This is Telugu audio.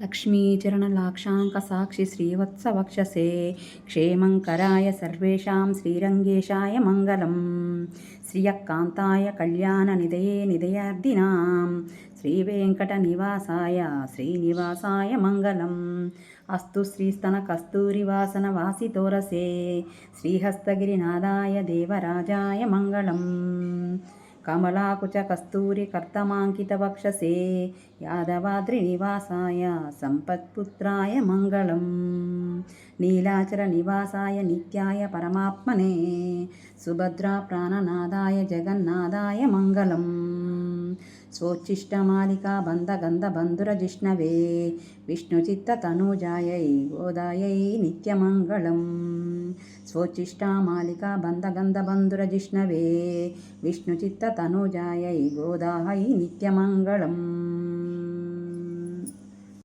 లక్ష్మీచరణలాక్షాంకసాక్షి శ్రీవత్సవక్షసే క్షేమంకరాయ సర్వేషాం శ్రీరంగేశాయ మంగళం శ్రియకాంతాయ కళ్యాణనిదయే నిదయార్దినాం శ్రీవేంకటనివాసాయ శ్రీనివాసాయ మంగళం అస్తు శ్రీస్తన కస్తూరివాసన వాసితోరసే శ్రీహస్తగిరినాదాయ దేవరాజాయ మంగళం కమలాకుచ కస్తూరి కర్తమాంకితవక్షసే యాదవాద్రినివాసాయ సంపత్పుత్రాయ మంగళం. నీలాచల నివాసాయ నిత్యాయ పరమాత్మనే సుభద్రా ప్రాణనాదాయ జగన్నాదాయ మంగళం. స్వోచ్ఛిష్టమాలికా బంధగంధబంధుర జిష్ణవే విష్ణుచిత్తతనూజాయై గోదాయై स्वोच्छिष्टा मालिका बन्धगन्धबन्धुरजिष्णवे। विष्णुचित्ततनुजायै गोदाहै नित्यमङ्गलम्।